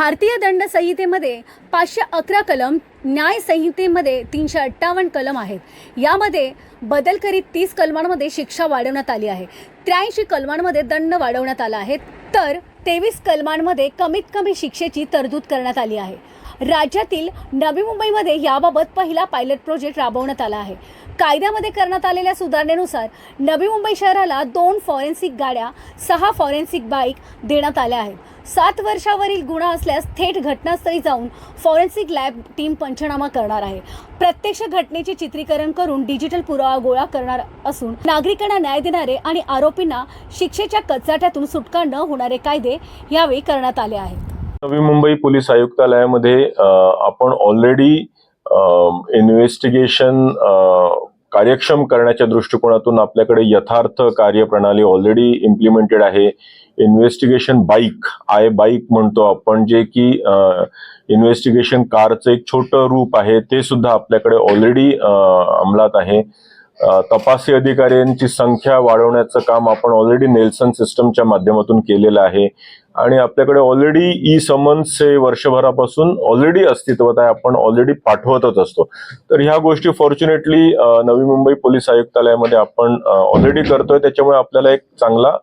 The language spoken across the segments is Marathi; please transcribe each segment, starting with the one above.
भारतीय दंड संहितेमध्ये पाचशे अकरा कलम न्याय संहितेमध्ये तीनशे अठ्ठावन्न कलम आहेत. यामध्ये बदल करीत तीस कलमांमध्ये शिक्षा वाढवण्यात आली आहे. त्र्याऐंशी कलमांमध्ये दंड वाढवण्यात आला आहे. तर तेवीस कलमांमध्ये कमीत कमी शिक्षेची तरतूद करण्यात आली आहे. राज्यातील नवी मुंबईमध्ये याबाबत पहिला पायलट प्रोजेक्ट राबवण्यात आला आहे. कायद्यामध्ये करण्यात आलेल्या सुधारणेनुसार नवी मुंबई शहराला दोन फॉरेन्सिक गाड्या सहा फॉरेन्सिक बाईक देण्यात आल्या आहेत. सात वर्षावरील गुन्हा असल्यास थेट घटनास्थळी जाऊन फॉरेन्सिक लॅब टीम पंचनामा करणार आहे. प्रत्यक्ष घटनेचे चित्रीकरण करून डिजिटल पुरावा गोळा करणार असून नागरिकांना न्याय देणारे आणि आरोपींना शिक्षेच्या कचाट्यातून सुटका न होणारे कायदे यावेळी करण्यात आले आहेत. नवी मुंबई पोलीस आयुक्तालयामध्ये आपण ऑलरेडी इन्व्हेस्टिगेशन कार्यक्षम करण्याच्या दृष्टिकोनातून आपल्याकडे यथार्थ कार्यप्रणाली ऑलरेडी इम्प्लिमेंटेड आहे. इन्व्हेस्टिगेशन बाईक आय बाईक म्हणतो आपण जे की इन्व्हेस्टिगेशन कारचं एक छोटं रूप आहे ते सुद्धा आपल्याकडे ऑलरेडी अंमलात आहे. तपासी अधिकाऱ्यांची संख्या वाढवण्याचं काम आपण ऑलरेडी नेल्सन सिस्टमच्या माध्यमातून केलेलं आहे. आणि आपल्याकडे ऑलरेडी ई समन्स हे वर्षभरापासून ऑलरेडी अस्तित्वात आहे आपण ऑलरेडी पाठवतच असतो. तर ह्या गोष्टी फॉर्च्युनेटली नवी मुंबई पोलीस आयुक्तालयामध्ये आपण ऑलरेडी करतोय. त्याच्यामुळे आपल्याला एक चांगला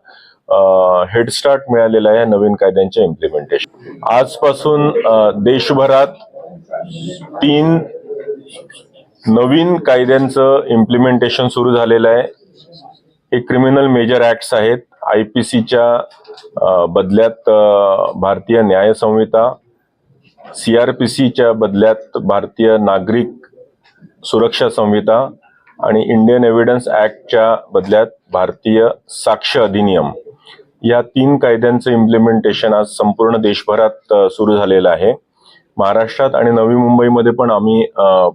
हेडस्टार्ट मिळालेला आहे नवीन कायद्यांच्या इम्प्लिमेंटेशन आजपासून देशभरात तीन नवीन कायद्यांचं इम्प्लिमेंटेशन सुरू झालेलं आहे. हे क्रिमिनल मेजर ऍक्ट्स आहेत. आय पी सीच्या बदल्यात अ, भारतीय न्याय संहिता सीच्या बदल्यात भारतीय नागरिक सुरक्षा संहिता आणि इंडियन एव्हिडन्स ऍक्टच्या बदल्यात भारतीय साक्ष अधिनियम. या तीन कायद्यांचं इम्प्लिमेंटेशन आज संपूर्ण देशभरात सुरू झालेलं आहे. महाराष्ट्रात आणि नवी मुंबईमध्ये पण आम्ही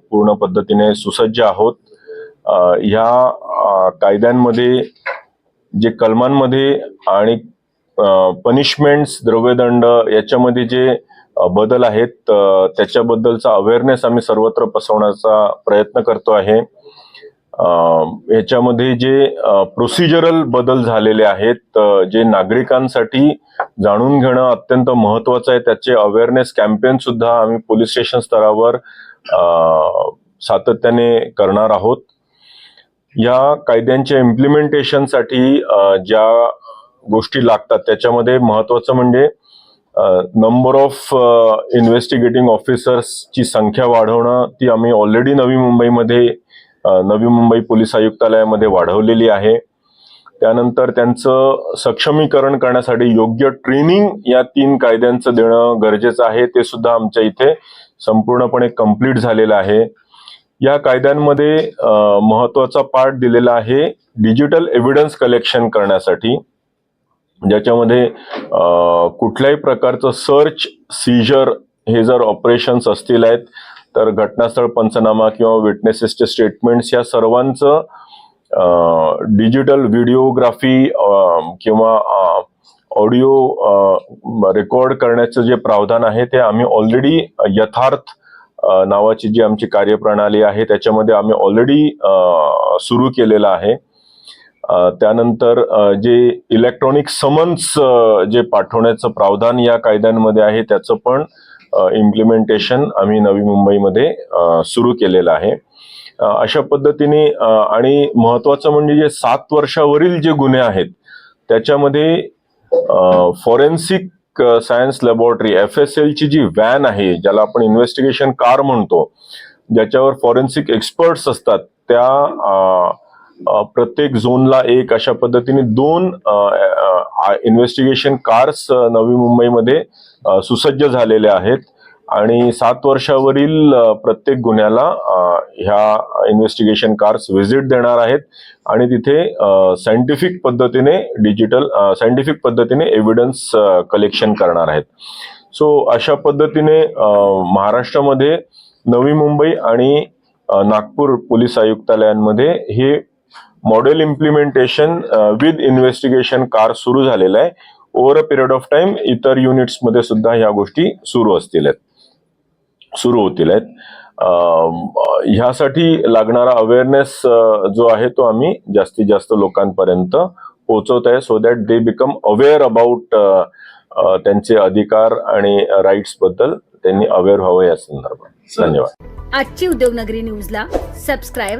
पूर्ण पद्धतीने सुसज्ज आहोत. ह्या कायद्यांमध्ये जे कलमांमध्ये आणि पनिशमेंट्स द्रव्यदंड याच्यामध्ये जे बदल आहेत त्याच्याबद्दलचा अवेअरनेस आम्ही सर्वत्र पसरवण्याचा प्रयत्न करतो आहे. याच्यामध्ये जे प्रोसिजरल बदल झालेले आहेत जे नागरिकांसाठी जाणून घेणं अत्यंत महत्वाचं आहे. त्याचे अवेअरनेस कॅम्पेन सुद्धा आम्ही पोलीस स्टेशन स्तरावर सातत्याने करणार आहोत. या कायद्यांच्या इम्प्लिमेंटेशनसाठी ज्या गोष्टी लागतात त्याच्यामध्ये महत्वाचं म्हणजे नंबर ऑफ इन्व्हेस्टिगेटिंग ऑफिसर्सची संख्या वाढवणं ती आम्ही ऑलरेडी नवी मुंबईमध्ये नवी मुंबई पोलीस आयुक्तालयामध्ये वाढवलेली आहे. त्यानंतर त्यांचं सक्षमीकरण करण्यासाठी योग्य ट्रेनिंग या तीन कायद्यांचं देणं गरजेचं आहे. ते सुद्धा आमच्या इथे संपूर्णपणे कंप्लीट झालेलं आहे. या कायद्यांमध्ये महत्त्वाचा पार्ट दिलेला आहे डिजिटल एव्हिडन्स कलेक्शन करण्यासाठी. ज्याच्यामध्ये कुठल्याही प्रकारचं सर्च सीजर हे जर ऑपरेशन्स असतील आहेत तर घटनास्थळ पंचनामा किंवा विटनेसेसचे स्टेटमेंट्स या सर्वांचं डिजिटल व्हिडिओग्राफी किंवा ऑडिओ रेकॉर्ड करण्याचं जे प्रावधान आहे ते आम्ही ऑलरेडी यथार्थ नावाची जी आमची कार्यप्रणाली आहे त्याच्यामध्ये आम्ही ऑलरेडी सुरू केलेलं आहे. त्यानंतर जे इलेक्ट्रॉनिक समन्स जे पाठवण्याचं प्रावधान या कायद्यांमध्ये आहे त्याचं पण इम्प्लिमेंटेशन आम्ही नवी मुंबईमध्ये सुरू केलेलं आहे. अशा पद्धतीने आणि महत्वाचं म्हणजे जे सात वर्षावरील जे गुन्हे आहेत त्याच्यामध्ये forensic science laboratory F S एलची जी व्हॅन आहे ज्याला आपण इन्व्हेस्टिगेशन कार म्हणतो ज्याच्यावर फॉरेन्सिक एक्सपर्ट्स असतात त्या प्रत्येक झोनला एक अशा पद्धतीने दोन इन्व्हेस्टिगेशन कार्स नवी मुंबईमध्ये सुसज्ज झालेले आहेत. आणि सात वर्षावरील प्रत्येक गुन्ह्याला ह्या इन्व्हेस्टिगेशन कार्स व्हिजिट देणार आहेत. आणि तिथे सायंटिफिक पद्धतीने डिजिटल सायंटिफिक पद्धतीने एव्हिडन्स कलेक्शन करणार आहेत. सो अशा पद्धतीने महाराष्ट्रामध्ये नवी मुंबई आणि नागपूर पोलीस आयुक्तालयांमध्ये हे model implementation with investigation car सुरू झालेलं आहे. Over a period of time इतर युनिट्समध्ये सुद्धा ह्या गोष्टी सुरू असतील आहेत. सुरू होतील आहेत. ह्यासाठी लागणारा अवेअरनेस जो आहे तो आम्ही जास्तीत जास्त लोकांपर्यंत पोहोचवत आहे. So that they become aware about त्यांचे अधिकार आणि राईट्सबद्दल त्यांनी अवेअर व्हावं या संदर्भात. धन्यवाद. आजची उद्योगनगरी न्यूजला सबस्क्राईब